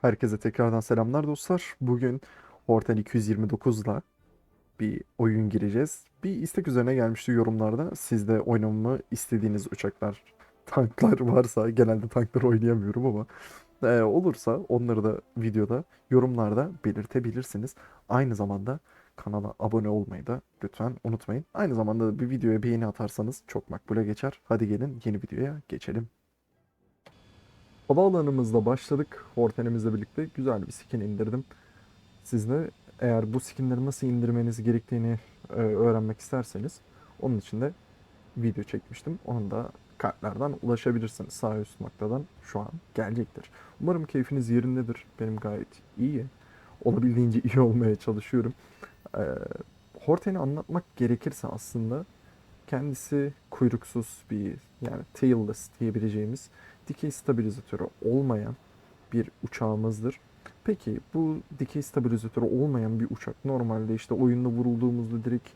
Herkese tekrardan selamlar dostlar. Bugün Horten 229'la bir oyun gireceğiz. Bir istek üzerine gelmişti yorumlarda. Siz de oynamamı istediğiniz uçaklar, tanklar varsa genelde tankları oynayamıyorum ama e, olursa onları da videoda yorumlarda belirtebilirsiniz. Aynı zamanda kanala abone olmayı da lütfen unutmayın. Aynı zamanda da bir videoya beğeni atarsanız çok makbule geçer. Hadi gelin yeni videoya geçelim. Havaalanımızla başladık. Hortenimizle birlikte güzel bir skin indirdim. Siz de eğer bu skinleri nasıl indirmeniz gerektiğini e, öğrenmek isterseniz onun için de video çekmiştim. Onun da kartlardan ulaşabilirsiniz. Sağ üst noktadan şu an gelecektir. Umarım keyfiniz yerindedir. Benim gayet iyi. Olabildiğince iyi olmaya çalışıyorum. E, Horten'i anlatmak gerekirse aslında kendisi kuyruksuz bir yani tailless diyebileceğimiz dikey stabilizatörü olmayan bir uçağımızdır. Peki bu dikey stabilizatörü olmayan bir uçak normalde işte oyunda vurulduğumuzda direkt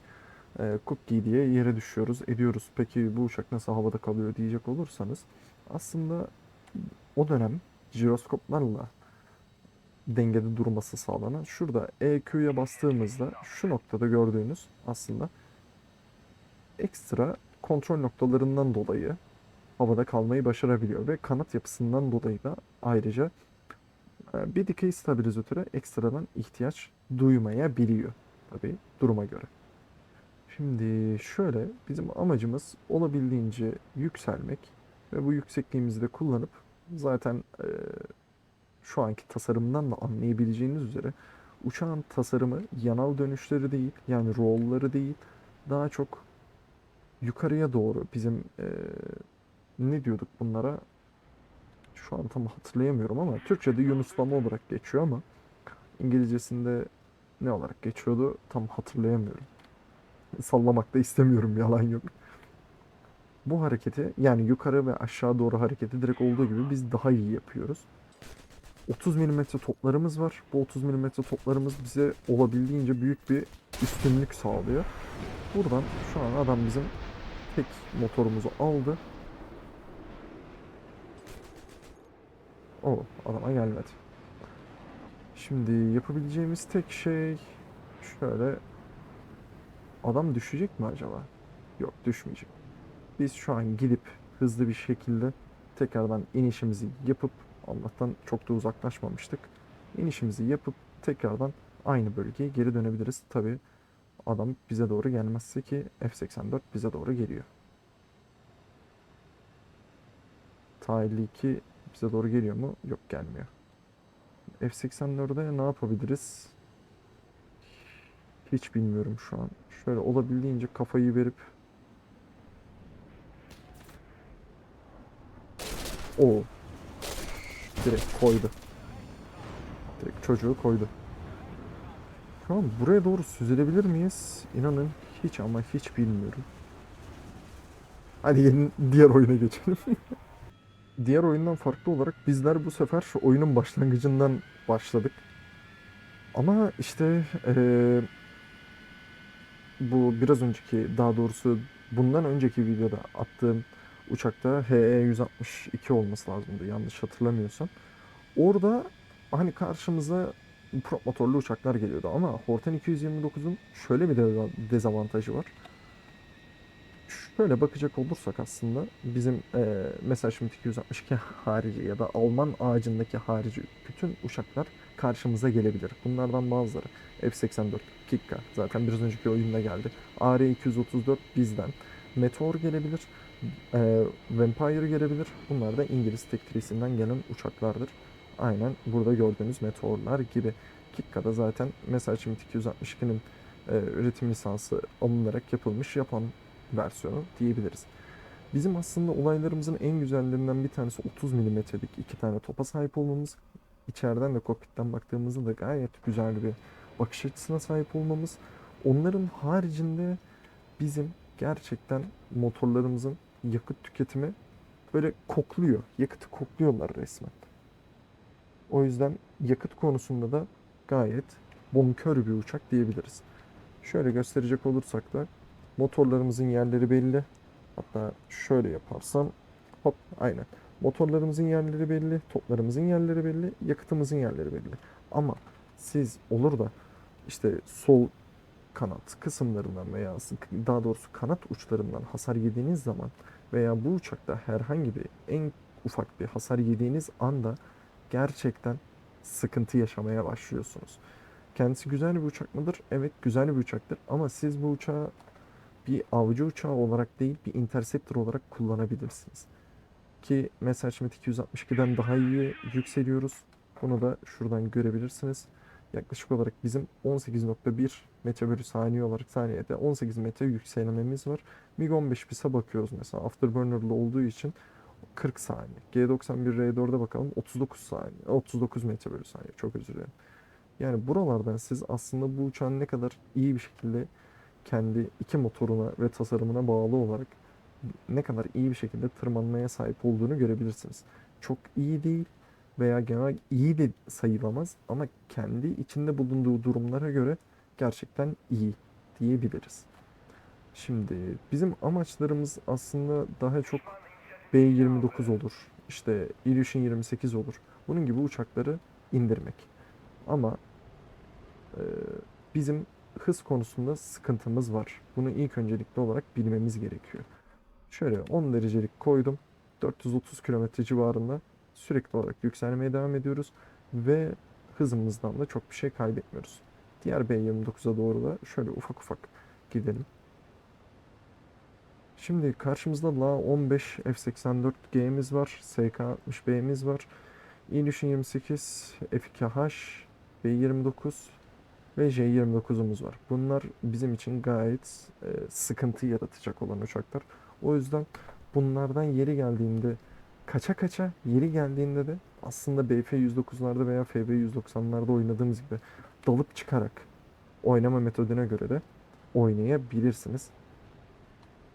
e, cookie diye yere düşüyoruz, ediyoruz. Peki bu uçak nasıl havada kalıyor diyecek olursanız aslında o dönem jiroskoplarla dengede durması sağlanan şurada EQ'ya bastığımızda şu noktada gördüğünüz aslında ekstra kontrol noktalarından dolayı havada kalmayı başarabiliyor ve kanat yapısından dolayı da ayrıca e, bir dikey stabilizatöre ekstradan ihtiyaç duymayabiliyor tabii duruma göre. Şimdi şöyle bizim amacımız olabildiğince yükselmek ve bu yüksekliğimizi de kullanıp zaten e, şu anki tasarımdan da anlayabileceğiniz üzere uçağın tasarımı yanal dönüşleri değil yani roll'ları değil daha çok yukarıya doğru bizim e, ne diyorduk bunlara? Şu an tam hatırlayamıyorum ama Türkçe'de Yunuslama olarak geçiyor ama İngilizcesinde ne olarak geçiyordu tam hatırlayamıyorum. Sallamak da istemiyorum yalan yok. Bu hareketi yani yukarı ve aşağı doğru hareketi direkt olduğu gibi biz daha iyi yapıyoruz. 30 mm toplarımız var. Bu 30 mm toplarımız bize olabildiğince büyük bir üstünlük sağlıyor. Buradan şu an adam bizim tek motorumuzu aldı. O adama gelmedi. Şimdi yapabileceğimiz tek şey şöyle adam düşecek mi acaba? Yok düşmeyecek. Biz şu an gidip hızlı bir şekilde tekrardan inişimizi yapıp Allah'tan çok da uzaklaşmamıştık. İnişimizi yapıp tekrardan aynı bölgeye geri dönebiliriz. Tabi adam bize doğru gelmezse ki F-84 bize doğru geliyor. Tahilli 2 bize doğru geliyor mu? Yok gelmiyor. F-84'de ne yapabiliriz? Hiç bilmiyorum şu an. Şöyle olabildiğince kafayı verip O direkt koydu. Direkt çocuğu koydu. Şu an buraya doğru süzülebilir miyiz? İnanın hiç ama hiç bilmiyorum. Hadi diğer oyuna geçelim. diğer oyundan farklı olarak bizler bu sefer oyunun başlangıcından başladık. Ama işte eee, bu biraz önceki daha doğrusu bundan önceki videoda attığım uçakta HE-162 olması lazımdı yanlış hatırlamıyorsam. Orada hani karşımıza prop motorlu uçaklar geliyordu ama Horten 229'un şöyle bir deza- dezavantajı var. Şöyle bakacak olursak aslında bizim e, mesela şimdi 262 harici ya da Alman ağacındaki harici bütün uçaklar karşımıza gelebilir. Bunlardan bazıları F-84, Kikka zaten biraz önceki oyunda geldi. AR-234 bizden. Meteor gelebilir. e, Vampire gelebilir. Bunlar da İngiliz tektrisinden gelen uçaklardır. Aynen burada gördüğünüz meteorlar gibi. Kikka'da zaten mesela şimdi 262'nin e, üretim lisansı alınarak yapılmış yapan versiyonu diyebiliriz. Bizim aslında olaylarımızın en güzellerinden bir tanesi 30 milimetrelik iki tane topa sahip olmamız. İçeriden de kokpitten baktığımızda da gayet güzel bir bakış açısına sahip olmamız. Onların haricinde bizim gerçekten motorlarımızın yakıt tüketimi böyle kokluyor. Yakıtı kokluyorlar resmen. O yüzden yakıt konusunda da gayet bonkör bir uçak diyebiliriz. Şöyle gösterecek olursak da motorlarımızın yerleri belli. Hatta şöyle yaparsam hop aynen. Motorlarımızın yerleri belli, toplarımızın yerleri belli, yakıtımızın yerleri belli. Ama siz olur da işte sol kanat kısımlarından veya daha doğrusu kanat uçlarından hasar yediğiniz zaman veya bu uçakta herhangi bir en ufak bir hasar yediğiniz anda gerçekten sıkıntı yaşamaya başlıyorsunuz. Kendisi güzel bir uçak mıdır? Evet güzel bir uçaktır ama siz bu uçağı bir avcı uçağı olarak değil bir interceptor olarak kullanabilirsiniz. Ki Messerschmitt 262'den daha iyi yükseliyoruz. Bunu da şuradan görebilirsiniz. Yaklaşık olarak bizim 18.1 metre bölü saniye olarak saniyede 18 metre yükselmemiz var. MiG-15 BIS'e bakıyoruz mesela Afterburner'lı olduğu için 40 saniye. G91R4'e bakalım 39 saniye. 39 metre bölü saniye çok özür dilerim. Yani buralardan siz aslında bu uçağın ne kadar iyi bir şekilde kendi iki motoruna ve tasarımına bağlı olarak ne kadar iyi bir şekilde tırmanmaya sahip olduğunu görebilirsiniz. Çok iyi değil veya genel iyi de sayılamaz ama kendi içinde bulunduğu durumlara göre gerçekten iyi diyebiliriz. Şimdi bizim amaçlarımız aslında daha çok B-29 olur. İşte Illusion 28 olur. Bunun gibi uçakları indirmek. Ama e, bizim hız konusunda sıkıntımız var. Bunu ilk öncelikli olarak bilmemiz gerekiyor. Şöyle 10 derecelik koydum. 430 km civarında sürekli olarak yükselmeye devam ediyoruz ve hızımızdan da çok bir şey kaybetmiyoruz. Diğer B29'a doğru da şöyle ufak ufak gidelim. Şimdi karşımızda La 15 F84G'miz var, SK60B'miz var, Illusion 28, F2H, B29 ve J29'umuz var. Bunlar bizim için gayet e, sıkıntı yaratacak olan uçaklar. O yüzden bunlardan yeri geldiğinde kaça kaça yeri geldiğinde de aslında BF109'larda veya FB190'larda oynadığımız gibi dalıp çıkarak oynama metoduna göre de oynayabilirsiniz.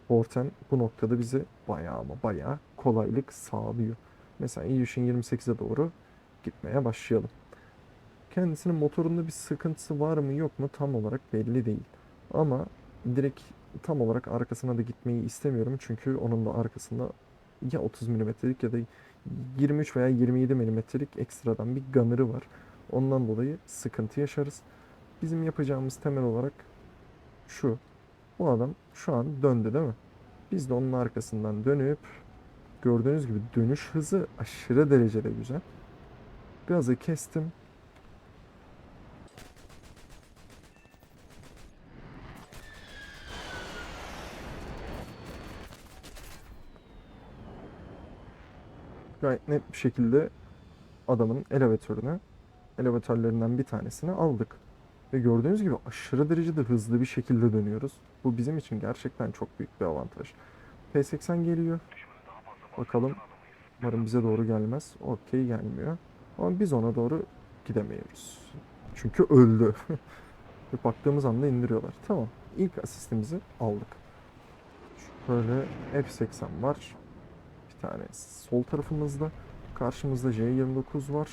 Horten bu noktada bize bayağı ama bayağı kolaylık sağlıyor. Mesela Illusion 28'e doğru gitmeye başlayalım. Kendisinin motorunda bir sıkıntısı var mı yok mu tam olarak belli değil. Ama direkt tam olarak arkasına da gitmeyi istemiyorum. Çünkü onun da arkasında ya 30 milimetrelik ya da 23 veya 27 milimetrelik ekstradan bir gunner'ı var. Ondan dolayı sıkıntı yaşarız. Bizim yapacağımız temel olarak şu. Bu adam şu an döndü değil mi? Biz de onun arkasından dönüp gördüğünüz gibi dönüş hızı aşırı derecede güzel. Gazı kestim. Gayet net bir şekilde adamın elevatörüne, elevatörlerinden bir tanesini aldık. Ve gördüğünüz gibi aşırı derecede hızlı bir şekilde dönüyoruz. Bu bizim için gerçekten çok büyük bir avantaj. P80 geliyor. Bakalım. Umarım bize doğru gelmez. Okey gelmiyor. Ama biz ona doğru gidemiyoruz. Çünkü öldü. Baktığımız anda indiriyorlar. Tamam. İlk asistimizi aldık. Şöyle F80 var. Tane sol tarafımızda. Karşımızda J29 var.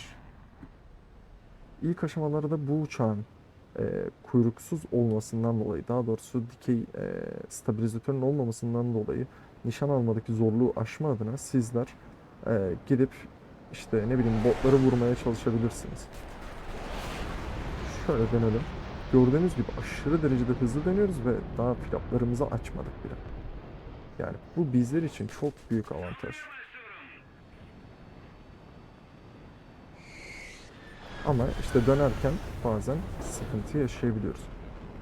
İlk aşamalarda bu uçağın e, kuyruksuz olmasından dolayı, daha doğrusu dikey e, stabilizatörün olmamasından dolayı nişan almadaki zorluğu aşma adına sizler e, gidip işte ne bileyim botları vurmaya çalışabilirsiniz. Şöyle dönelim. Gördüğünüz gibi aşırı derecede hızlı dönüyoruz ve daha flaplarımızı açmadık bile. Yani bu bizler için çok büyük avantaj. Ama işte dönerken bazen sıkıntı yaşayabiliyoruz.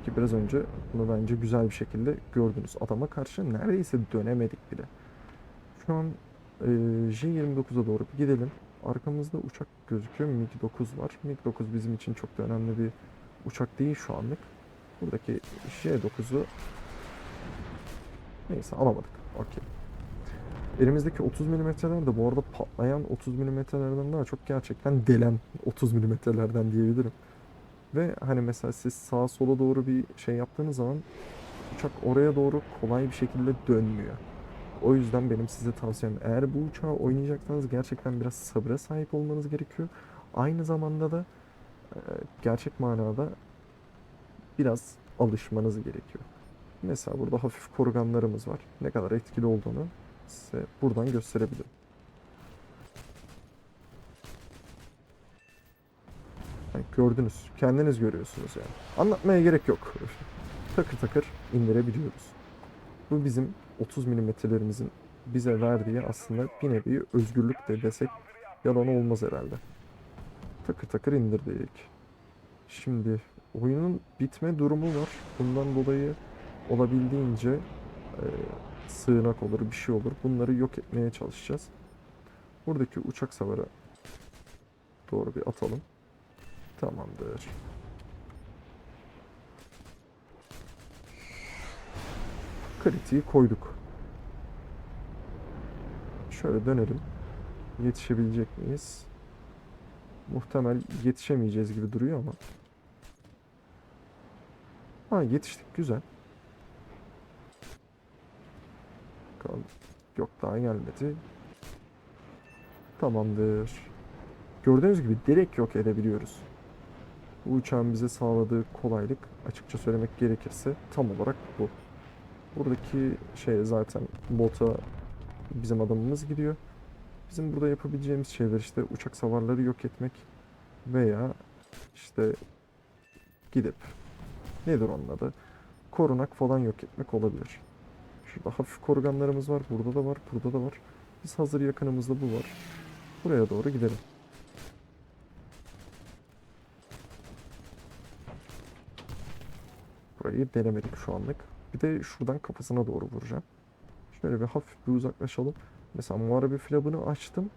Ki biraz önce bunu bence güzel bir şekilde gördünüz. Adama karşı neredeyse dönemedik bile. Şu an e, J29'a doğru bir gidelim. Arkamızda uçak gözüküyor. MiG-9 var. MiG-9 bizim için çok da önemli bir uçak değil şu anlık. Buradaki J9'u neyse alamadık. Okey. Elimizdeki 30 milimetreler de bu arada patlayan 30 milimetrelerden daha çok gerçekten delen 30 milimetrelerden diyebilirim. Ve hani mesela siz sağa sola doğru bir şey yaptığınız zaman uçak oraya doğru kolay bir şekilde dönmüyor. O yüzden benim size tavsiyem eğer bu uçağı oynayacaksanız gerçekten biraz sabıra sahip olmanız gerekiyor. Aynı zamanda da gerçek manada biraz alışmanız gerekiyor. Mesela burada hafif korganlarımız var. Ne kadar etkili olduğunu size buradan gösterebilirim. Yani gördünüz, kendiniz görüyorsunuz yani. Anlatmaya gerek yok. Takır takır indirebiliyoruz. Bu bizim 30 milimetrelerimizin bize verdiği aslında bir nevi özgürlük de desek yalan olmaz herhalde. Takır takır indirdik. Şimdi oyunun bitme durumu var. Bundan dolayı olabildiğince e, sığınak olur, bir şey olur. Bunları yok etmeye çalışacağız. Buradaki uçak savarı doğru bir atalım. Tamamdır. Kritiği koyduk. Şöyle dönelim. Yetişebilecek miyiz? Muhtemel yetişemeyeceğiz gibi duruyor ama. Ha yetiştik güzel. Bakalım. Yok daha gelmedi. Tamamdır. Gördüğünüz gibi direkt yok edebiliyoruz. Bu uçağın bize sağladığı kolaylık açıkça söylemek gerekirse tam olarak bu. Buradaki şey zaten bota bizim adamımız gidiyor. Bizim burada yapabileceğimiz şeyler işte uçak savarları yok etmek veya işte gidip nedir onun adı? Korunak falan yok etmek olabilir. Şurada hafif koruganlarımız var. Burada da var. Burada da var. Biz hazır yakınımızda bu var. Buraya doğru gidelim. Burayı denemedik şu anlık. Bir de şuradan kafasına doğru vuracağım. Şöyle bir hafif bir uzaklaşalım. Mesela muharebe flabını açtım.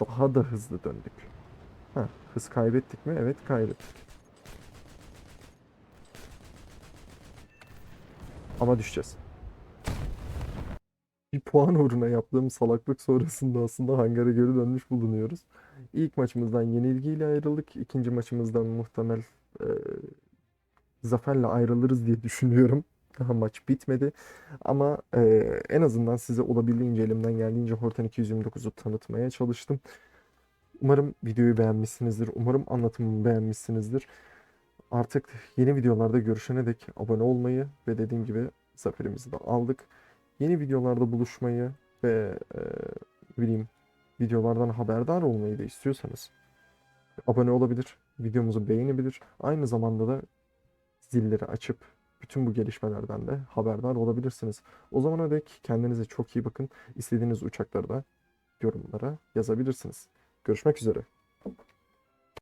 Daha da hızlı döndük. Ha, hız kaybettik mi? Evet kaybettik. Ama düşeceğiz. Bir puan uğruna yaptığım salaklık sonrasında aslında hangara geri dönmüş bulunuyoruz. İlk maçımızdan yenilgiyle ayrıldık. İkinci maçımızdan muhtemel e, zaferle ayrılırız diye düşünüyorum. Daha maç bitmedi. Ama e, en azından size olabildiğince elimden geldiğince Horten 229'u tanıtmaya çalıştım. Umarım videoyu beğenmişsinizdir. Umarım anlatımımı beğenmişsinizdir. Artık yeni videolarda görüşene dek abone olmayı ve dediğim gibi zaferimizi de aldık. Yeni videolarda buluşmayı ve e, bileyim videolardan haberdar olmayı da istiyorsanız abone olabilir, videomuzu beğenebilir. Aynı zamanda da zilleri açıp bütün bu gelişmelerden de haberdar olabilirsiniz. O zamana dek kendinize çok iyi bakın. İstediğiniz uçakları da yorumlara yazabilirsiniz. Görüşmek üzere.